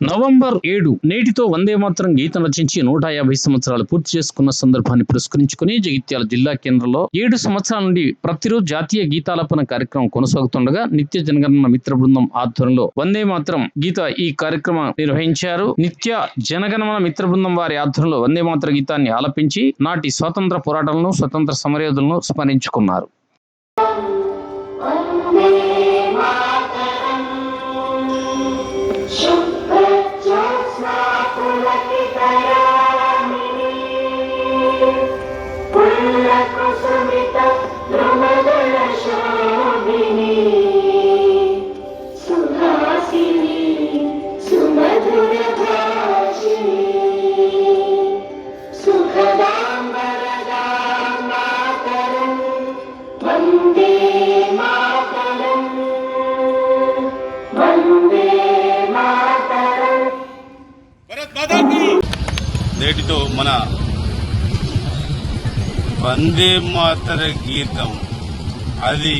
November ఏడు నేటితో వందే మాత్రం గీతం రచించి నూట యాభై సంవత్సరాలు పూర్తి చేసుకున్న సందర్భాన్ని పురస్కరించుకుని జగిత్యాల జిల్లా కేంద్రంలో ఏడు సంవత్సరాల నుండి ప్రతిరోజు జాతీయ గీతాలాపన కార్యక్రమం కొనసాగుతుండగా నిత్య జనగణన మిత్ర బృందం ఆధ్వర్యంలో వందే మాత్రం గీత ఈ కార్యక్రమం నిర్వహించారు. నిత్య జనగణమన మిత్ర బృందం వారి ఆధ్వర్యంలో వందే మాత్ర గీతాన్ని ఆలపించి నాటి స్వాతంత్ర పోరాటాలను స్వతంత్ర సమరయోధులను స్మరించుకున్నారు. నేటితో మన వందే మాతర గీతం. అది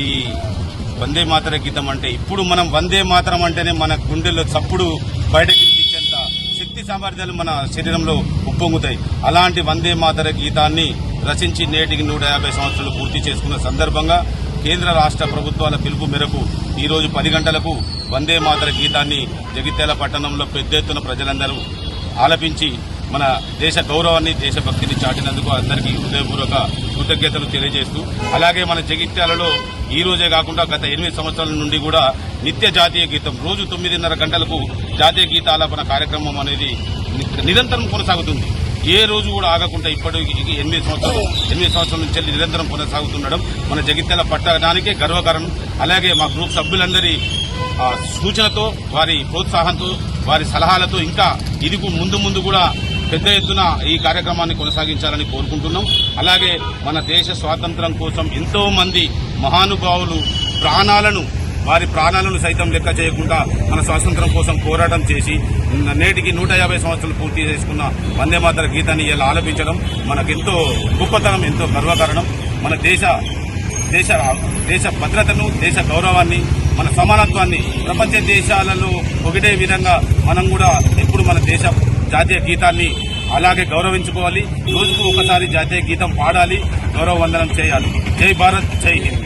వందే మాతర గీతం అంటే ఇప్పుడు మనం వందే మాతరం అంటేనే మన గుండెల్లో చప్పుడు బయటకి శక్తి సామర్థ్యాలు మన శరీరంలో ఉప్పొంగుతాయి. అలాంటి వందే మాతర గీతాన్ని రచించి నేటికి నూట యాభై సంవత్సరాలు పూర్తి చేసుకున్న సందర్భంగా కేంద్ర రాష్ట్ర ప్రభుత్వాల పిలుపు మేరకు ఈ రోజు పది గంటలకు వందే మాతర గీతాన్ని జగిత్యాల పట్టణంలో పెద్ద ఎత్తున ప్రజలందరూ ఆలపించి మన దేశ గౌరవాన్ని దేశభక్తిని చాటినందుకు అందరికీ హృదయపూర్వక కృతజ్ఞతలు తెలియజేస్తూ అలాగే మన జగిత్యాలలో ఈ రోజే కాకుండా గత ఎనిమిది సంవత్సరాల నుండి కూడా నిత్య జాతీయ గీతం రోజు తొమ్మిదిన్నర గంటలకు జాతీయ గీతాలాపన కార్యక్రమం అనేది నిరంతరం కొనసాగుతుంది. ఏ రోజు కూడా ఆగకుండా ఇప్పటికి ఎనిమిది సంవత్సరాలు ఎనిమిది సంవత్సరాల నుంచి నిరంతరం కొనసాగుతుండడం మన జగిత్యాల పట్టడానికే గర్వకారణం. అలాగే మా గ్రూప్ సభ్యులందరి సూచనతో వారి ప్రోత్సాహంతో వారి సలహాలతో ఇంకా ఇది ముందు ముందు కూడా పెద్ద ఎత్తున ఈ కార్యక్రమాన్ని కొనసాగించాలని కోరుకుంటున్నాం. అలాగే మన దేశ స్వాతంత్రం కోసం ఎంతో మంది మహానుభావులు ప్రాణాలను వారి ప్రాణాలను సైతం లెక్క చేయకుండా మన స్వాతంత్రం కోసం పోరాటం చేసి నేటికి నూట యాభై సంవత్సరాలు పూర్తి చేసుకున్న వందే మాతర గీతాన్ని ఇలా ఆలపించడం మనకెంతో గొప్పతనం ఎంతో గర్వకారణం. మన దేశ దేశ దేశ భద్రతను దేశ గౌరవాన్ని మన సమానత్వాన్ని ప్రపంచ దేశాలలో ఒకటే విధంగా మనం కూడా ఎప్పుడు మన దేశ జాతీయ గీతాన్ని అలాగే గౌరవించుకోవాలి. రోజుకు ఒకసారి జాతీయ గీతం పాడాలి. గౌరవ వందనం చేయాలి. జై భారత్ జై హింద్.